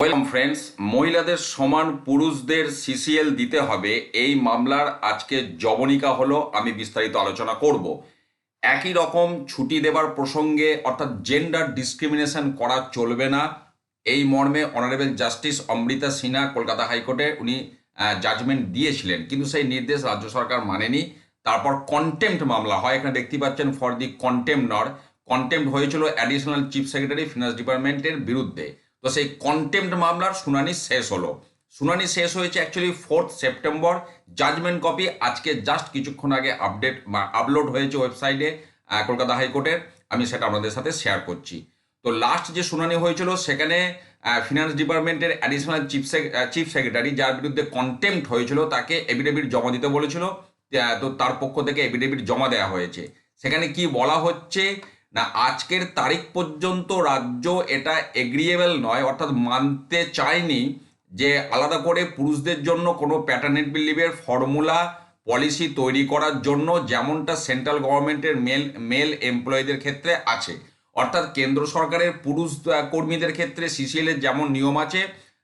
Welcome friends, মহিলাদের সমান পুরুষদের সিসিএল দিতে হবে। এই মামলার আজকে জবনিকা হলো, আমি বিস্তারিত আলোচনা করব। একই রকম ছুটি দেবার প্রসঙ্গে অর্থাৎ জেন্ডার ডিসক্রিমিনেশন করা চলবে না। এই মর্মে অনারেবল জাস্টিস অমৃতা সিনহা কলকাতা হাইকোর্টে উনি জাজমেন্ট দিয়েছিলেন, কিন্তু সেই নির্দেশ রাজ্য সরকার মানেনি। তারপর কন্টেম্পট মামলা হয়, এখানে দেখতে পাচ্ছেন ফর দি কন্টেম্পনর কন্টেম্পট হয়েছিল অ্যাডিশনাল চিফ সেক্রেটারি ফিনান্স ডিপার্টমেন্টের বিরুদ্ধে। তো সেই কন্টেম্পট মামলার শুনানি শেষ হলো। শুনানি শেষ হয়েছে actually fourth September judgement copy আজকে জাস্ট কিছুক্ষণ আগে আপডেট আপলোড হয়েছে ওয়েবসাইটে কলকাতা হাইকোর্টের। আমি সেটা আপনাদের সাথে শেয়ার করছি। তো লাস্ট যে শুনানি হয়েছিল, সেখানে ফিনান্স ডিপার্টমেন্টের অ্যাডিশনাল চিফ চিফ সেক্রেটারি যার বিরুদ্ধে কন্টেম্পট হয়েছিল, তাকে এফিডেভিট জমা দিতে বলেছিল। তো তার পক্ষ থেকে এফিডেভিট জমা দেওয়া হয়েছে। সেখানে কি বলা হচ্ছে না, আজকের তারিখ পর্যন্ত রাজ্য এটা এগ্রিয়েবল নয়, অর্থাৎ মানতে চায়নি যে আলাদা করে পুরুষদের জন্য কোনো প্যাটার্নেট লিভের ফর্মুলা পলিসি তৈরি করার জন্য যেমনটা সেন্ট্রাল গভর্নমেন্টের মেল মেল এমপ্লয়ীদের ক্ষেত্রে আছে। অর্থাৎ কেন্দ্র সরকারের পুরুষ কর্মীদের ক্ষেত্রে সিসিএল এর যেমন নিয়ম আছে,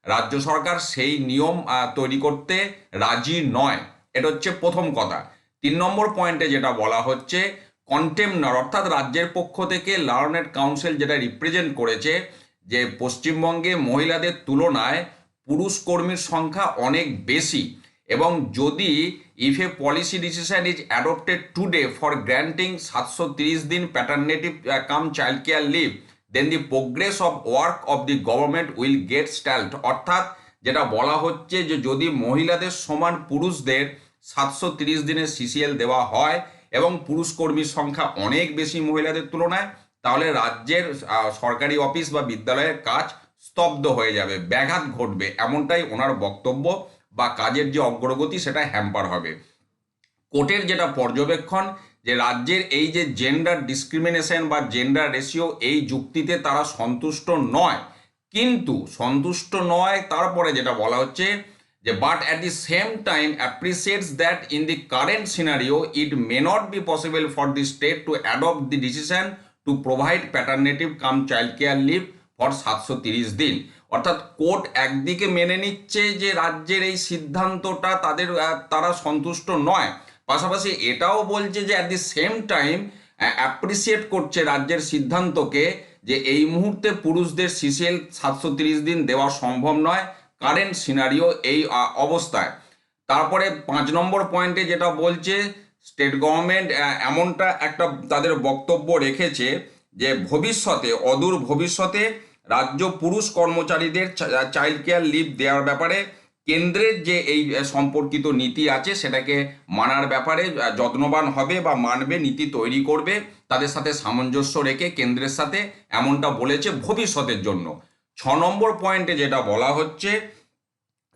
রাজ্য সরকার সেই নিয়ম তৈরি করতে রাজি নয়। এটা হচ্ছে প্রথম কথা। তিন নম্বর পয়েন্টে যেটা বলা হচ্ছে কন্টেমনার অর্থাৎ রাজ্যের পক্ষ থেকে লার্নেড কাউন্সিল যেটা রিপ্রেজেন্ট করেছে যে পশ্চিমবঙ্গে মহিলাদের তুলনায় পুরুষ কর্মীর সংখ্যা অনেক বেশি এবং যদি if a policy decision is adopted today for granting সাতশো তিরিশ দিন paternity cum child care leave then the progress of work of the government will get stalled অর্থাৎ যেটা বলা হচ্ছে যে যদি মহিলাদের সমান পুরুষদের সাতশো তিরিশ দিনের সিসিএল দেওয়া হয় এবং পুরুষ কর্মীর সংখ্যা অনেক বেশি মহিলাদের তুলনায়, তাহলে রাজ্যের সরকারি অফিস বা বিদ্যালয়ের কাজ স্তব্ধ হয়ে যাবে, ব্যাঘাত ঘটবে, এমনটাই ওনার বক্তব্য বা কাজের যে অগ্রগতি সেটা হ্যাম্পার হবে। কোর্টের যেটা পর্যবেক্ষণ যে রাজ্যের এই যে জেন্ডার ডিসক্রিমিনেশন বা জেন্ডার রেশিও এই যুক্তিতে তারা সন্তুষ্ট নয়, কিন্তু সন্তুষ্ট নয় তারপরে যেটা বলা হচ্ছে যে but at the same time appreciates that in the current scenario it may not be possible for the state to adopt the decision to provide paternity cum child care leave for সাতশো দিন। অর্থাৎ court একদিকে মেনে নিচ্ছে যে, রাজ্যের এই সিদ্ধান্তটা তাদের তারা সন্তুষ্ট নয়। পাশাপাশি এটাও বলছে যে at the same time appreciate করছে রাজ্যের সিদ্ধান্তকে যে, এই মুহূর্তে পুরুষদের সিসিএল সাতশো দিন দেওয়া সম্ভব নয়। কারেন্ট সিনারিও এই অবস্থায়। তারপরে পাঁচ নম্বর পয়েন্টে যেটা বলছে স্টেট গভর্নমেন্ট এমনটা একটা তাদের বক্তব্য রেখেছে যে ভবিষ্যতে, অদূর ভবিষ্যতে রাজ্য পুরুষ কর্মচারীদের চাইল্ড কেয়ার লিভ দেওয়ার ব্যাপারে কেন্দ্রের যে এই সম্পর্কিত নীতি আছে, সেটাকে মানার ব্যাপারে যত্নবান হবে বা মানবে, নীতি তৈরি করবে, তাদের সাথে সামঞ্জস্য রেখে কেন্দ্রের সাথে এমনটা বলেছে ভবিষ্যতের জন্য। ছ নম্বর পয়েন্টে যেটা বলা হচ্ছে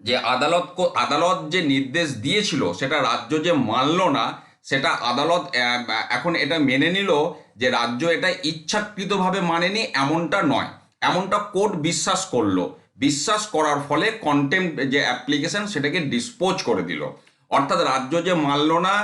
যে আদালত আদালত যে নির্দেশ দিয়েছিল, সেটা রাজ্য যে মানল না, সেটা আদালত এখন এটা মেনে নিল যে রাজ্য এটা ইচ্ছাকৃতভাবে মানেনি, এমনটা নয়। এমনটা কোর্ট বিশ্বাস করল। বিশ্বাস করার ফলে কন্টেম্প যে অ্যাপ্লিকেশন সেটাকে ডিসপোজ করে দিল। অর্থাৎ রাজ্য যে মানল না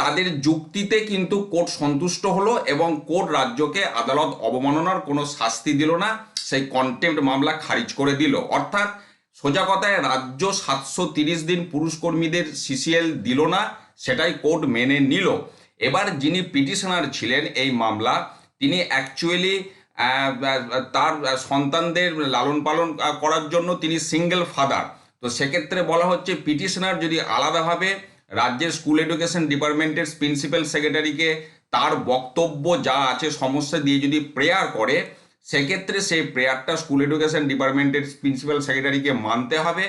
তাদের যুক্তিতে কিন্তু কোর্ট সন্তুষ্ট হলো এবং কোর্ট রাজ্যকে আদালত অবমাননার কোনো শাস্তি দিল না। সেই কন্টেম্প মামলা খারিজ করে দিল। অর্থাৎ সোজা কথায় রাজ্য সাতশো তিরিশ দিন পুরুষ কর্মীদের সিসিএল দিল না, সেটাই কোর্ট মেনে নিল। এবার যিনি পিটিশনার ছিলেন এই মামলা, তিনি অ্যাকচুয়ালি তার সন্তানদের লালন পালন করার জন্য তিনি সিঙ্গেল ফাদার তো সেক্ষেত্রে বলা হচ্ছে পিটিশনার যদি আলাদাভাবে রাজ্যের স্কুল এডুকেশন ডিপার্টমেন্টের প্রিন্সিপাল সেক্রেটারিকে তার বক্তব্য যা আছে সমস্যা দিয়ে যদি প্রেয়ার করে সেক্ষেত্রে সেই প্রেয়ারটা স্কুল এডুকেশন ডিপার্টমেন্টের প্রিন্সিপাল সেক্রেটারিকে মানতে হবে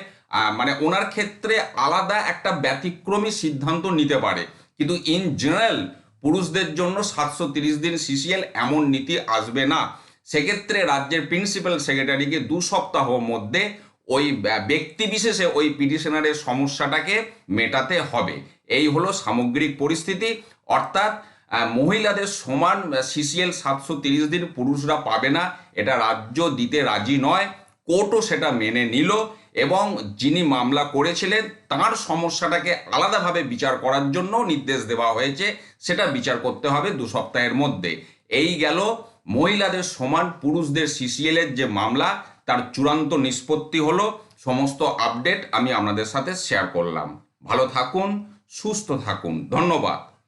মানে ওনার ক্ষেত্রে আলাদা একটা ব্যতিক্রমী সিদ্ধান্ত নিতে পারে। কিন্তু ইন জেনারেল পুরুষদের জন্য সাতশো দিন সিসিএল এমন নীতি আসবে না। সেক্ষেত্রে রাজ্যের প্রিন্সিপাল সেক্রেটারিকে দু সপ্তাহ মধ্যে ওই ব্যা- ব্যক্তি বিশেষে ওই পিটিশনারের সমস্যাটাকে মেটাতে হবে। এই হলো সামগ্রিক পরিস্থিতি। অর্থাৎ মহিলাদের সমান সিসিএল সাতশো তিরিশ দিন পুরুষরা পাবে না, এটা রাজ্য দিতে রাজি নয়। কোর্টও সেটা মেনে নিল এবং যিনি মামলা করেছিলেন, তার সমস্যাটাকে আলাদাভাবে বিচার করার জন্য নির্দেশ দেওয়া হয়েছে, সেটা বিচার করতে হবে দু সপ্তাহের মধ্যে। এই গেল মহিলাদের সমান, পুরুষদের সিসিএল এর যে মামলা, তার চূড়ান্ত নিষ্পত্তি হলো, সমস্ত আপডেট আমি আপনাদের সাথে শেয়ার করলাম। ভালো থাকুন, সুস্থ থাকুন, ধন্যবাদ।